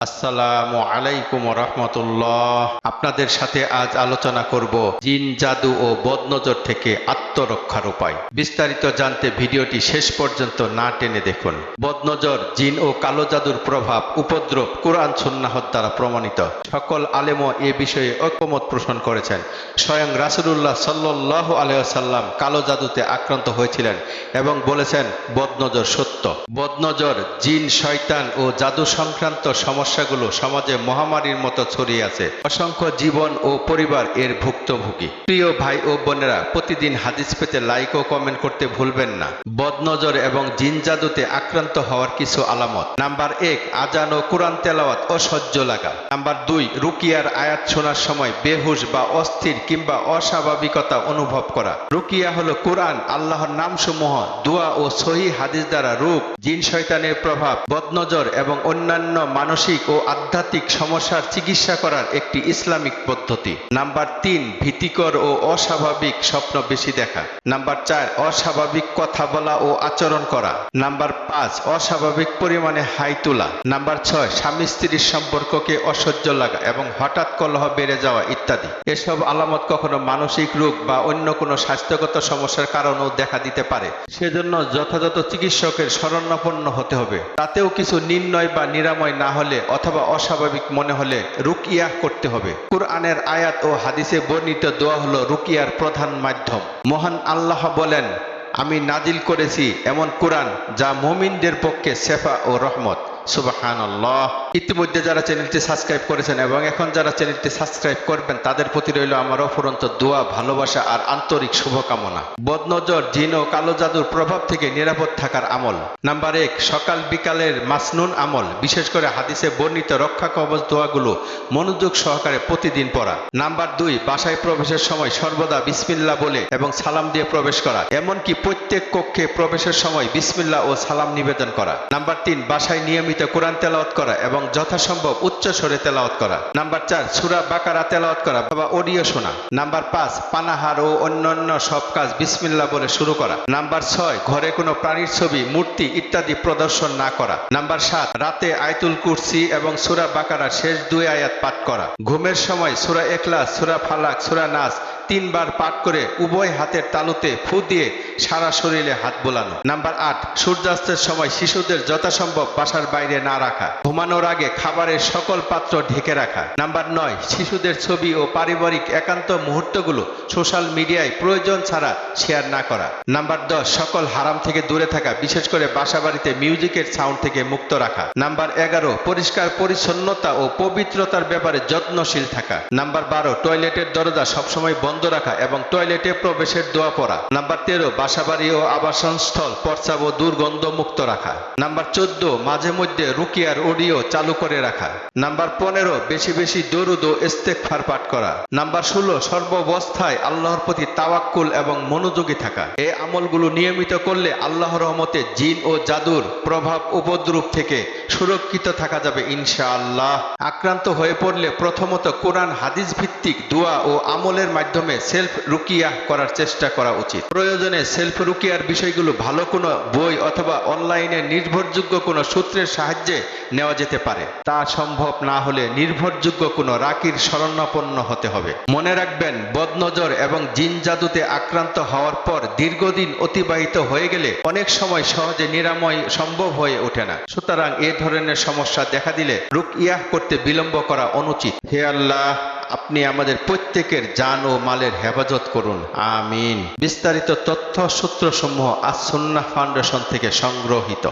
আসসালামু আলাইকুম রহমতুল্লাহ আপনাদের সাথে আজ আলোচনা করব জিন জাদু ও বদনজর থেকে আত্মরক্ষার উপায়। বিস্তারিত জানতে ভিডিওটি শেষ পর্যন্ত না টেনে দেখুন। বদনজর, জিন ও কালো জাদুর প্রভাব উপদ্রব কোরআন সুন্নাহত দ্বারা প্রমাণিত। সকল আলেমও এ বিষয়ে ঐক্যমত পোষণ করেছেন। স্বয়ং রাসুলুল্লাহ সাল্লাহ আলহাম কালো জাদুতে আক্রান্ত হয়েছিলেন এবং বলেছেন, বদনজর সত্য। বদনজর, জিন, শয়তান ও জাদু সংক্রান্ত সমস্যাগুলো সমাজে মহামারীর মতো ছড়িয়ে আছে। অসংখ্য জীবন ও পরিবার এর ভুক্তভোগী। প্রিয় ভাই ও বোনেরা, প্রতিদিন হাদিস পেতে লাইক ও কমেন্ট করতে ভুলবেন না। বদনজর এবং জিন জাদুতে আক্রান্ত হওয়ার কিছু আলামত। নাম্বার এক, আজান ও কোরআন তেলাওয়াত অসহ্য লাগা। নাম্বার দুই, রুকিয়ার আয়াত শোনার সময় বেহুশ বা অস্থির কিংবা অস্বাভাবিকতা অনুভব করা। রুকিয়া হলো কোরআন, আল্লাহর নামসমূহ, দোয়া ও সহি হাদিস দ্বারা রূপ, জিন শয়তানের প্রভাব, বদনজর এবং অন্যান্য মানসিক ও আধ্যাত্মিক সমস্যার চিকিৎসা করার একটি ইসলামিক পদ্ধতি। নাম্বার তিন, ভীতিকর ও অস্বাভাবিক স্বপ্ন বেশি দেখা। নাম্বার চার, অস্বাভাবিক কথা বলা ও আচরণ করা। নাম্বার পাঁচ, অস্বাভাবিক পরিমাণে হাই তোলা। নাম্বার ছয়, স্বামী স্ত্রীর সম্পর্ককে অসহ্য লাগা এবং হঠাৎ কলহ বেড়ে যাওয়া ইত্যাদি। এসব আলামত কখনো মানসিক রোগ বা অন্য কোনো স্বাস্থ্যগত সমস্যার কারণেও দেখা দিতে পারে। সেজন্য যথাযথ চিকিৎসকের শরণাপন্ন হতে হবে। তাতেও কিছু নির্ণয় বা নিরাময় না হলে অথবা অস্বাভাবিক মনে হলে রুকিয়া করতে হবে। কোরআনের আয়াত ও হাদিসে বর্ণিত দোয়া হলো রুকিয়ার প্রধান মাধ্যম। মহান আল্লাহ বলেন আমি নাজিল করেছি এমন কোরআন যা মুমিনদের পক্ষে সেফা ও রহমত। আল্লাহ ইতিমধ্যে যারা চ্যানেলটি সাবস্ক্রাইব করেছেন এবং এখন যারা চ্যানেলটি সাবস্ক্রাইব করবেন, তাদের প্রতি রইল আমার অফুরন্ত দোয়া, ভালোবাসা আর আন্তরিক শুভকামনা। বদনজর, জিন ও কালো জাদুর প্রভাব থেকে নিরাপদ থাকার আমল। নাম্বার এক, সকাল বিকালের মাসনুন আমল, বিশেষ করে হাদিসে বর্ণিত রক্ষা কবচ দোয়াগুলো মনোযোগ সহকারে প্রতিদিন পড়া। নাম্বার দুই, বাসায় প্রবেশের সময় সর্বদা বিসমিল্লা বলে এবং সালাম দিয়ে প্রবেশ করা, এমনকি প্রত্যেক কক্ষে প্রবেশের সময় বিসমিল্লা ও সালাম নিবেদন করা। নাম্বার তিন, বাসায় নিয়মিত কোরআন তেলাওয়াত করা এবং যথাসম্ভব উচ্চ স্বরে তেলাওয়াত করা। নাম্বার চার, সুরা বাকারা তেলাওয়াত করা বা অডিও শোনা। নাম্বার পাঁচ, পানাহার ও অন্যান্য সব কাজ বিসমিল্লা বলে শুরু করা। নাম্বার ছয়, ঘরে কোনো প্রাণীর ছবি, মূর্তি ইত্যাদি প্রদর্শন না করা। নাম্বার সাত, রাতে আয়তুল কুরসি এবং সুরা বাকারা শেষ দুই আয়াত পাঠ করা। ঘুমের সময় সুরা একলাস সুরা ফালাক, সুরা নাস তিনবার পাঠ করে উভয় হাতের তালুতে ফু দিয়ে সারা শরীরে হাত বোলানো। নাম্বার আট, সূর্যাস্তের সময় শিশুদের যথাসম্ভব বাসার বাইরে না রাখা। ঘুমানোর আগে খাবারের সকল পাত্র ঢেকে রাখা। নাম্বার নয়, শিশুদের ছবি ও পারিবারিক একান্ত মুহূর্তগুলো সোশ্যাল মিডিয়ায় প্রয়োজন ছাড়া শেয়ার না করা। নাম্বার দশ, সকল হারাম থেকে দূরে থাকা, বিশেষ করে বাসা বাড়িতে মিউজিকের সাউন্ড থেকে মুক্ত রাখা। নাম্বার এগারো, পরিষ্কার পরিচ্ছন্নতা ও পবিত্রতার ব্যাপারে যত্নশীল থাকা। নাম্বার বারো, টয়লেটের দরজা সবসময় বন্ধ রাখা এবং টয়লেটে প্রবেশের দোয়া পড়া। নাম্বার তেরো বাসাবাড়ি ও আবাসনস্থল পর্চাব ও দুর্গন্ধ মুক্ত রাখা। নাম্বার চোদ্দ, মাঝে মধ্যে রুকিয়ার অডিও চালু করে রাখা। নাম্বার পনেরো, বেশি বেশি দরুদ ও ইস্তেকফার পাঠ করা। নাম্বার ষোলো, সর্বাবস্থায় আল্লাহর প্রতি তাওয়াক্কুল এবং মনোযোগী থাকা। এই আমলগুলো নিয়মিত করলে আল্লাহর রহমতে জিন ও জাদুর প্রভাব উপদ্রব থেকে সুরক্ষিত থাকা যাবে ইনশাআল্লাহ। আক্রান্ত হয়ে পড়লে প্রথমত কোরআন হাদিস ভিত্তিক দোয়া ও আমলের মাধ্যমে সেলফ রুকিয়া করার চেষ্টা করা উচিত। প্রয়োজনে সেলফ রুকিয়ার বিষয়গুলো ভালো কোনো বই অথবা অনলাইনে নির্ভরযোগ্য কোনো সূত্রের সাহায্যে নেওয়া যেতে পারে। তা সম্ভব না হলে নির্ভরযোগ্য কোনো রাকির শরণাপন্ন হতে হবে। মনে রাখবেন, বদনজর এবং জিন জাদুতে আক্রান্ত হওয়ার পর দীর্ঘদিন অতিবাহিত হয়ে গেলে অনেক সময় সহজে নিরাময় সম্ভব হয়ে ওঠে না। সুতরাং এ ধরনের সমস্যা দেখা দিলে রুকিয়াহ করতে বিলম্ব করা অনুচিত। হে আল্লাহ আপনি আমাদের প্রত্যেকের জান ও মালের হেফাজত করুন। আমিন। বিস্তারিত তথ্য সূত্রসমূহ আসন্না ফাউন্ডেশন থেকে সংগ্রহিত।